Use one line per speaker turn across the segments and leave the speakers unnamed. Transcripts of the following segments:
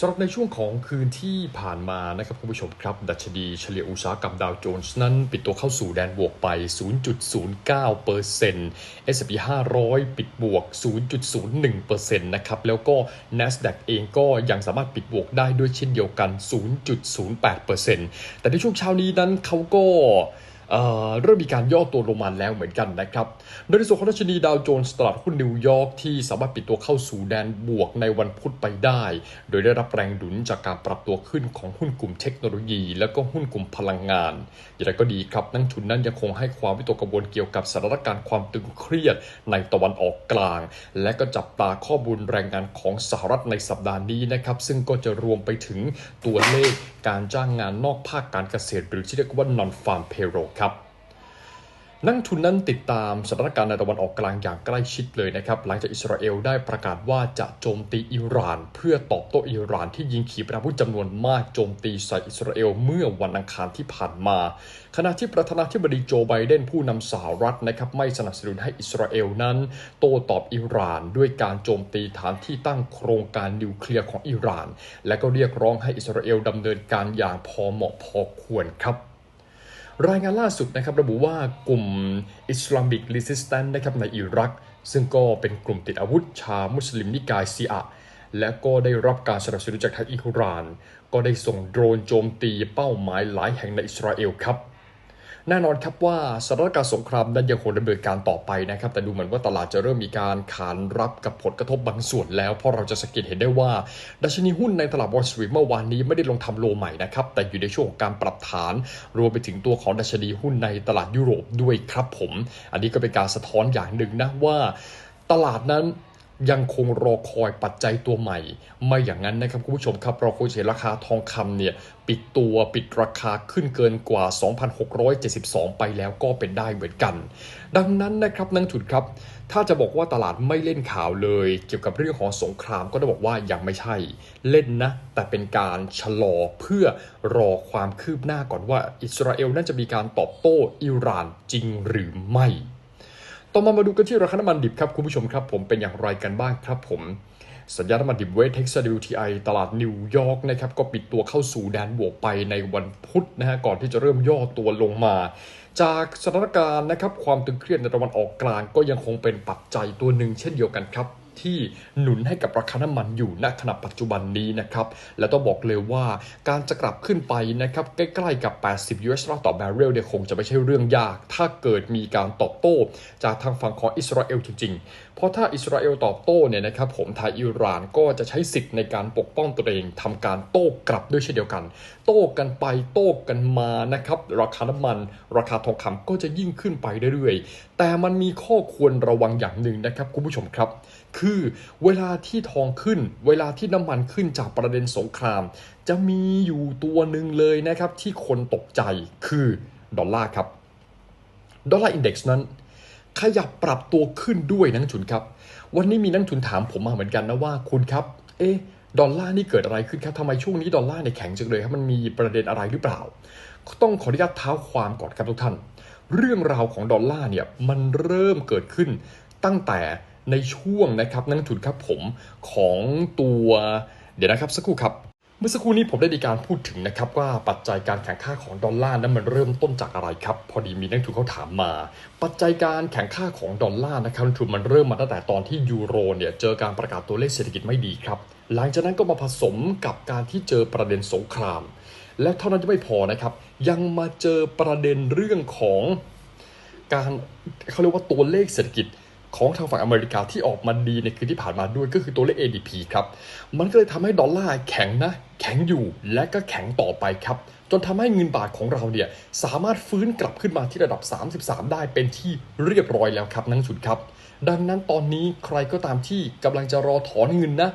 สำหรับในช่วงของคืนที่ผ่านมานะครับคุณผู้ชมครับ ดัชนีเฉลี่ยอุตสาหกรรมดาวโจนส์นั้น ปิดตัวเข้าสู่แดนบวกไป 0.09% S&P 500 ปิดบวก 0.01%นะครับแล้วก็ NASDAQ เองก็ยังสามารถปิดบวกได้ด้วยเช่นเดียวกัน 0.08%แต่ในช่วงเช้านี้นั้นเขาก็ เริ่มมีการย่อตัวลงมาแล้วเหมือนกันนะครับ โดยในส่วนของดัชนีดาวโจนส์ตลาดหุ้นนิวยอร์กที่สามารถปิดตัวเข้าสู่แดนบวกในวันพุธไปได้ โดยได้รับแรงดุลจากการปรับตัวขึ้นของหุ้นกลุ่มเทคโนโลยี และก็หุ้นกลุ่มพลังงาน อย่างไรก็ดีครับนักทุนนั้นยังคงให้ความวิตกกังวลเกี่ยวกับสถานการณ์ความตึงเครียดในตะวันออกกลาง และก็จับตาข้อมูลแรงงานของสหรัฐในสัปดาห์นี้นะครับ ซึ่งก็จะรวมไปถึงตัวเลขการจ้างงานนอกภาคการเกษตร หรือที่เรียกว่า non farm payroll ครับนักทุนนั้นติดตามสถานการณ์ในตะวันออกกลางอย่างใกล้ชิดเลยนะครับหลังจากอิสราเอลได้ประกาศว่าจะโจมตีอิหร่าน เพื่อตอบโต้อิหร่านที่ยิงขีปนาวุธจำนวนมากโจมตีใส่อิสราเอลเมื่อวันอังคารที่ผ่านมา ขณะที่ประธานาธิบดีโจไบเดนผู้นำสหรัฐนะครับไม่สนับสนุนให้อิสราเอลนั้น โต้ตอบอิหร่าน ด้วยการโจมตีฐานที่ตั้งโครงการนิวเคลียร์ของอิหร่าน และก็เรียกร้องให้อิสราเอลดำเนินการอย่างพอเหมาะพอควรครับ รายงานล่าสุดนะครับระบุว่ากลุ่ม Islamic Resistance นะครับในอิรัก ซึ่งก็เป็นกลุ่มติดอาวุธชาวมุสลิมนิกายซีอะและก็ได้รับการสนับสนุนจากทางอิหร่าน ก็ได้ส่งโดรนโจมตีเป้าหมายหลายแห่งในอิสราเอลครับ แน่นอนครับว่าสถานการณ์สงครามนั้นยังคงดำเนินการต่อไปนะครับ แต่ดูเหมือนว่าตลาดจะเริ่มมีการขานรับกับผลกระทบบางส่วนแล้ว เพราะเราจะสังเกตเห็นได้ว่า ดัชนีหุ้นในตลาดวอลสตรีทเมื่อวานนี้ไม่ได้ลงทำโลใหม่นะครับ แต่อยู่ในช่วงของการปรับฐาน รวมไปถึงตัวของดัชนีหุ้นในตลาดยุโรปด้วยครับผม อันนี้ก็เป็นการสะท้อนอย่างหนึ่งนะว่า ตลาดนั้น ยังคงรอคอยปัจจัยตัวใหม่ ไม่อย่างนั้นนะครับคุณผู้ชมครับเราคงเห็นราคาทองคำเนี่ยปิดตัวปิดราคาขึ้นเกินกว่า 2,672 ไปแล้วก็เป็นได้เหมือนกัน ดังนั้นนะครับนักทุนครับ ถ้าจะบอกว่าตลาดไม่เล่นข่าวเลย เกี่ยวกับเรื่องของสงครามก็ต้องบอกว่ายังไม่ใช่ เล่นนะ แต่เป็นการชะลอเพื่อรอความคืบหน้าก่อนว่า อิสราเอลน่าจะมีการตอบโต้อิหร่านจริงหรือไม่ ต่อมามาดูกันที่ราคาน้ำมันดิบครับคุณผู้ชมครับผมเป็นอย่างไรกันบ้างครับผมสัญญาณน้ำมันดิบเวทเท็กซัส WTI ตลาดนิวยอร์กนะครับก็ปิดตัวเข้าสู่แดนบวกไปในวันพุธนะฮะก่อนที่จะเริ่มย่อตัวลงมา จากสถานการณ์นะครับความตึงเครียดในตะวันออกกลางก็ยังคงเป็นปัจจัยตัวหนึ่งเช่นเดียวกันครับ ที่หนุนให้กับราคาน้ำมันอยู่ณขณะปัจจุบันนี้นะครับ และต้องบอกเลยว่าการจะกลับขึ้นไปนะครับใกล้ๆกับ 80 US ดอลลาร์ต่อบาร์เรลเนี่ยคงจะไม่ใช่เรื่องยาก ถ้าเกิดมีการตอบโต้จากทางฝั่งของอิสราเอลจริงๆ เพราะถ้าอิสราเอลตอบโต้เนี่ยนะครับผมทางอิหร่านก็จะใช้สิทธิ์ในการปกป้องตัวเองทำการโต้กลับด้วยเช่นเดียวกัน โต้กันไปโต้กันมานะครับราคาน้ำมัน ราคาทองคำก็จะยิ่งขึ้นไปเรื่อยๆ แต่มันมีข้อควรระวังอย่างหนึ่งนะครับคุณผู้ชมครับ คือเวลาที่ทองขึ้น เวลาที่น้ำมันขึ้นจากประเด็นสงคราม จะมีอยู่ตัวหนึ่งเลยนะครับที่คนตกใจคือดอลลาร์ครับดอลลาร์อินเด็กซ์นั้น ขยับปรับตัวขึ้นด้วยนักทุนครับ วันนี้มีนักทุนถามผมมาเหมือนกันนะว่าคุณครับ เอ๊ดอลลาร์นี่เกิดอะไรขึ้นครับทำไมช่วงนี้ดอลลาร์เนี่ยแข็งจังเลยครับมันมีประเด็นอะไรหรือเปล่า ต้องขออนุญาตเท้าความก่อนครับทุกท่าน เรื่องราวของดอลลาร์เนี่ยมันเริ่มเกิดขึ้นตั้งแต่ในช่วงนะครับนักทุนครับผมของตัวเดี๋ยวนะครับสักครู่ครับ เมื่อสักครู่นี้ผมได้มีการพูดถึงนะครับว่าปัจจัยการแข่งข้าของดอลลาร์นั้นมันเริ่มต้นจากอะไรครับ พอดีมีนักทุนเขาถามมา ปัจจัยการแข่งข้าของดอลลาร์นะครับนักทุนมันเริ่มมาตั้งแต่ตอนที่ยูโรเนี่ยเจอการประกาศตัวเลขเศรษฐกิจไม่ดีครับ หลังจากนั้นก็มาผสมกับการที่เจอประเด็นสงคราม และเท่านั้นจะไม่พอนะครับ ยังมาเจอประเด็นเรื่องของการเขาเรียกว่าตัวเลขเศรษฐกิจ ของทางฝั่งอเมริกาที่ออกมาดีในคืนที่ผ่านมาด้วยก็คือตัวเลข ADP ครับ มันก็เลยทำให้ดอลลาร์แข็งนะ แข็งอยู่และก็แข็งต่อไปครับ จนทำให้เงินบาทของเราเนี่ยสามารถฟื้นกลับขึ้นมาที่ระดับ 33 ได้เป็นที่เรียบร้อยแล้วครับนักลงทุนครับ ดังนั้นตอนนี้ใครก็ตามที่กำลังจะรอถอนเงินนะ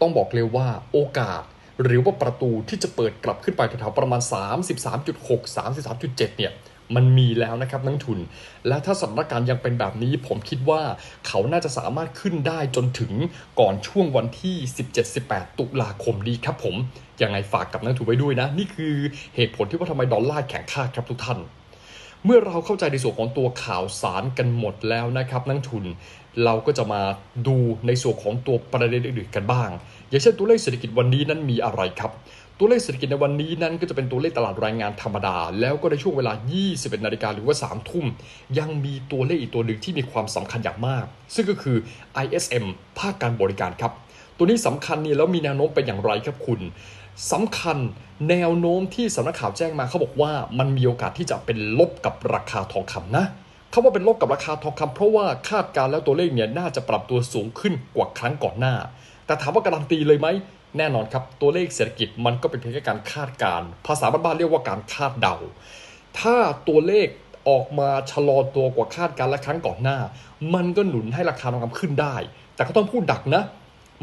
ต้องบอกเลยว่าโอกาสหรือว่าประตูที่จะเปิดกลับขึ้นไปแถวๆประมาณ 33.6 33.7 เนี่ย มันมีแล้วนะครับนักทุน และถ้าสถานการณ์ยังเป็นแบบนี้ ผมคิดว่าเขาน่าจะสามารถขึ้นได้จนถึงก่อนช่วงวันที่ 17-18 ตุลาคมดีครับผม ยังไงฝากกับนักทุนไว้ด้วยนะ นี่คือเหตุผลที่ว่าทำไมดอลลาร์แข็งค่าครับทุกท่าน เมื่อเราเข้าใจในส่วนของตัวข่าวสารกันหมดแล้วนะครับนักทุน เราก็จะมาดูในส่วนของตัวประเด็นอื่นๆกันบ้าง อย่างเช่นตัวเลขเศรษฐกิจวันนี้นั้นมีอะไรครับ ตัวเลขเศรษฐกิจในวันนี้นั้นก็จะเป็นตัวเลขตลาดแรงงานธรรมดา แล้วก็ในช่วงเวลา 21 นาฬิกาหรือว่า 3 ทุ่ม ยังมีตัวเลขอีกตัวหนึ่งที่มีความสำคัญอย่างมาก ซึ่งก็คือ ISM ภาคการบริการครับ ตัวนี้สำคัญเนี่ยแล้วมีแนวโน้มเป็นอย่างไรครับคุณสำคัญแนวโน้มที่สำนักข่าวแจ้งมาเขาบอกว่ามันมีโอกาสที่จะเป็นลบกับราคาทองคำนะเขาว่าเป็นลบกับราคาทองคำเพราะว่าคาดการแล้วตัวเลขเนี่ยน่าจะปรับตัวสูงขึ้นกว่าครั้งก่อนหน้า แต่ถามว่าการันตีเลยไหม แน่นอนครับ ตัวเลขเศรษฐกิจมันก็เป็นเพียงแค่การคาดการณ์ภาษาบ้านๆเรียกว่าการคาดเดา ถ้าตัวเลขออกมาชะลอตัวกว่าคาดการณ์และครั้งก่อนหน้า มันก็หนุนให้ราคาทองคำขึ้นได้ แต่ก็ต้องพูดดักนะ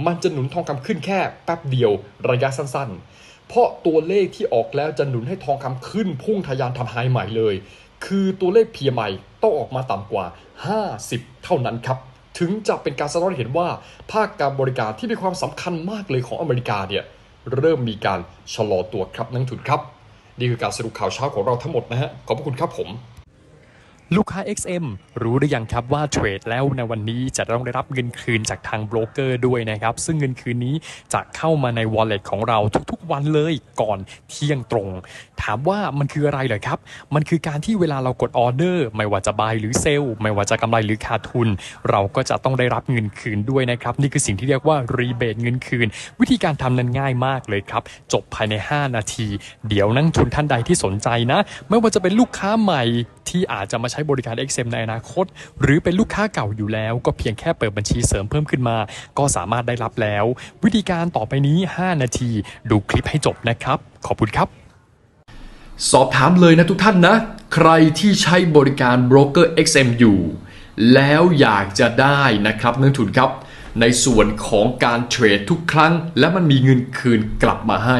มันจะหนุนทองคำขึ้นแค่แป๊บเดียวระยะสั้นๆ เพราะตัวเลขที่ออกแล้วจะหนุนให้ทองคำขึ้นพุ่งทะยานทำไฮใหม่เลย คือตัวเลข PMI ต้องออกมาต่ำกว่า 50 เท่านั้นครับ ถึงจะเป็นการสะท้อนให้เห็นว่าภาคการบริการที่มีความสำคัญมากเลยของอเมริกาเนี่ยเริ่มมีการชะลอตัวครับนักทุนครับ นี่คือการสรุปข่าวเช้าของเราทั้งหมดนะฮะขอบพระคุณครับผม ลูกค้า XM รู้หรือยังครับว่าเทรดแล้วในวันนี้จะต้องได้รับเงินคืนจากทางโบรกเกอร์ด้วยนะครับ ซึ่งเงินคืนนี้จะเข้ามาใน wallet ของเราทุกๆวันเลยก่อนเที่ยงตรง ถามว่ามันคืออะไรเหรอครับ มันคือการที่เวลาเรากดออเดอร์ ไม่ว่าจะบายหรือเซลล์ไม่ว่าจะกำไรหรือขาดทุน เราก็จะต้องได้รับเงินคืนด้วยนะครับ นี่คือสิ่งที่เรียกว่ารีเบทเงินคืน วิธีการทำนั้นง่ายมากเลยครับ จบภายใน 5 นาที เดี๋ยวนักทุนท่านใดที่สนใจนะ ไม่ว่าจะเป็นลูกค้าใหม่ที่อาจจะมาใช้บริการ XM ในอนาคต หรือเป็นลูกค้าเก่าอยู่แล้ว ก็เพียงแค่เปิดบัญชีเสริมเพิ่มขึ้นมา ก็สามารถได้รับแล้ว วิธีการต่อไปนี้ 5 นาที ดูคลิปให้จบนะครับ ขอบคุณครับ สอบถามเลยนะทุกท่านนะ ใครที่ใช้บริการโบรกเกอร์ XM อยู่ แล้วอยากจะได้นะครับนักลงทุนครับ ในส่วนของการเทรดทุกครั้ง และมันมีเงินคืนกลับมาให้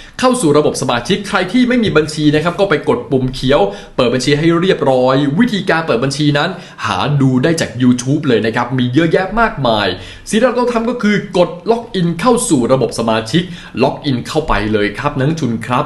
เข้าสู่ระบบสมาชิกใครที่ไม่มีบัญชีนะครับก็ไปกดปุ่มเขียว เปิดบัญชีให้เรียบร้อย วิธีการเปิดบัญชีนั้น หาดูได้จาก YouTube เลยนะครับ มีเยอะแยะมากมาย สิ่งที่เราต้องทำก็คือกดล็อกอินเข้าสู่ระบบสมาชิก ล็อกอินเข้าไปเลยครับนังชุนครับ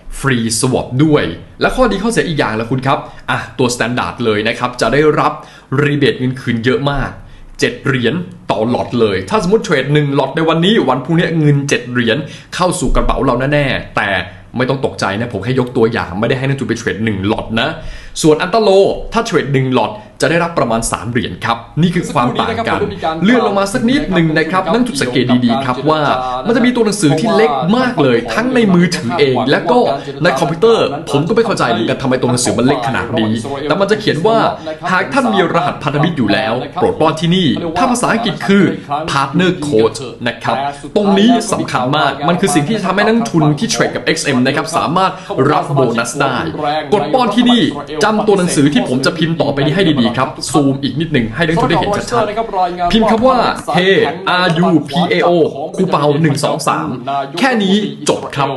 ฟรีสวอปด้วย และข้อดีข้อเสียอีกอย่างละคุณครับอะตัวสแตนดาร์ดเลยนะครับ จะได้รับรีเบทเงินคืนเยอะมาก 7 เหรียญต่อหลอดเลย ถ้าสมมติเทรด1หลอดในวันนี้วันพรุ่งนี้เงิน 7 เหรียญเข้าสู่กระเป๋าเราแน่ๆแต่ไม่ต้องตกใจนะ ผมแค่ยกตัวอย่างไม่ได้ให้นักทุนไปเทรด1หลอดนะ ส่วนอันตโล ถ้าเทรด1หลอด จะได้รับประมาณ 3 เหรียญครับ นี่คือความต่างกัน เลื่อนลงมาสักนิดหนึ่งนะครับนักทุนสังเกตดีๆครับว่า มันจะมีตัวหนังสือที่เล็กมากเลย ทั้งในมือถือเอง และก็ในคอมพิวเตอร์ ผมก็ไม่เข้าใจเหมือนกันทำไมตัวหนังสือมันเล็กขนาดนี้แต่มันจะเขียนว่าหากท่านมีรหัสพันธมิตรอยู่แล้ว โปรดป้อนที่นี่ ถ้าภาษาอังกฤษคือ partner code นะครับตรงนี้สำคัญมากมันคือสิ่งที่ทำให้นักทุนที่เทรดกับ XM นะครับสามารถรับโบนัสได้กดป้อนที่นี่จำตัวหนังสือที่ผมจะพิมพ์ต่อไปนี้ให้ดีๆครับ ซูมอีกนิดหนึ่งให้นักทุนได้เห็นชัดๆพิมพ์คำว่า H R U P A O คูเปา123 แค่นี้จบครับ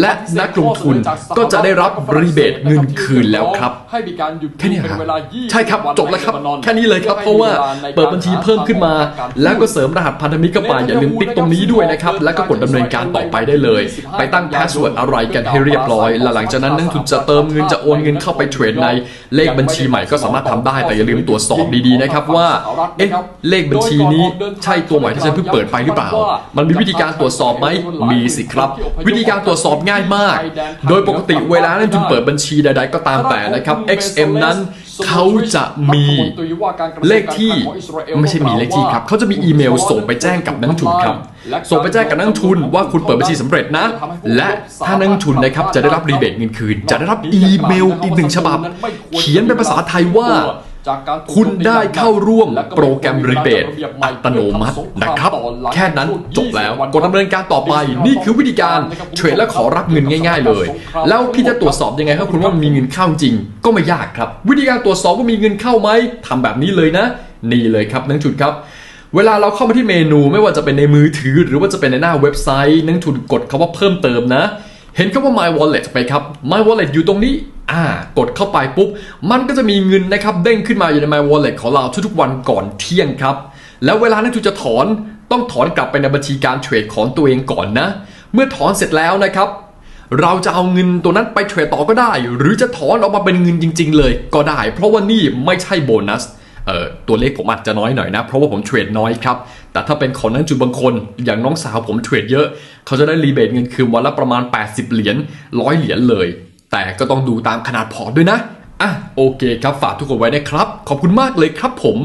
และนักลงทุนก็จะได้รับรีเบทเงินคืนแล้วครับ
ให้มีการหยุด
แค่นี้ครับ
เป็นเวลา20
ใช่ครับ
วัน
จบแล้วครับ
ในเลบานอน
แค่นี้เลยครับ เพราะว่าเปิดบัญชีเพิ่มขึ้นมา แล้วก็เสริมรหัสพันธมิตรเข้าไปอย่าลืมติ๊กตรงนี้ด้วยนะครับ แล้วก็กดดำเนินการต่อไปได้เลย ไปตั้งพาสเวิร์ดอะไรกันให้เรียบร้อยและหลังจากนั้นนักลงทุนจะเติมเงินจะโอนเงินเข้าไปเทรดในเลขบัญชีใหม่ก็สามารถทำได้แต่อย่าลืมตรวจสอบดีๆนะครับว่าเอ๊ะเลขบัญชีนี้ใช่ตัวใหม่ที่ฉันเพิ่งเปิดไปหรือเปล่า มันมีวิธีการตรวจสอบไหมมีสิครับ วิธีการตรวจสอบง่ายมาก โดยปกติเวลานักลงทุนเปิดบัญชีใด ๆ ก็ตามแต่นะครับ XM นั้นเขาจะมีเลขที่ไม่ใช่มีเลขที่ครับเขาจะมีอีเมลส่งไปแจ้งกับนักลงทุนครับส่งไปแจ้งกับนักลงทุนว่าคุณเปิดบัญชีสำเร็จนะ และถ้านักลงทุนนะครับจะได้รับรีเบทเงินคืน จะได้รับอีเมลอีกหนึ่งฉบับ เขียนเป็นภาษาไทยว่า คุณได้เข้าร่วมโปรแกรมรีเบทอัตโนมัตินะครับ แค่นั้นจบแล้วกดดำเนินการต่อไปนี่คือวิธีการเทรดและขอรับเงินง่าย ๆ เลย แล้วพี่จะตรวจสอบยังไงครับคุณว่ามันมีเงินเข้าจริง ก็ไม่ยากครับ วิธีการตรวจสอบว่ามีเงินเข้าไหมทำแบบนี้เลยนะ นี่เลยครับนักจุดครับเวลาเราเข้ามาที่เมนูไม่ว่าจะเป็นในมือถือ หรือว่าจะเป็นในหน้าเว็บไซต์นักทุนกดคำว่าเพิ่มเติมนะ เห็นคำว่า My Wallet ไปครับ My Wallet อยู่ตรงนี้อ่ากดเข้าไปปุ๊บ มันก็จะมีเงินนะครับเด้งขึ้นมาอยู่ใน My Wallet ของเราทุกๆวันก่อนเที่ยงครับ แล้วเวลานักทุนจะถอนต้องถอนกลับไปในบัญชีการเทรดของตัวเองก่อนนะ เมื่อถอนเสร็จแล้วนะครับ เราจะเอาเงินตัวนั้นไปเทรดต่อก็ได้ หรือจะถอนออกมาเป็นเงินจริง ๆ เลยก็ได้ เพราะว่านี่ไม่ใช่โบนัส ตัวเลขผมอาจจะน้อยหน่อยนะ เพราะว่าผมเทรดน้อยครับ แต่ถ้าเป็นของนักจุบางคน อย่างน้องสาวผมเทรดเยอะ เขาจะได้รีเบทเงินคืนวันละประมาณ 80 เหรียญร้อยเหรียญเลย แต่ก็ต้องดูตามขนาดพอร์ตด้วยนะอะโอเคครับฝากทุกคนไว้นะครับ ขอบคุณมากเลยครับผม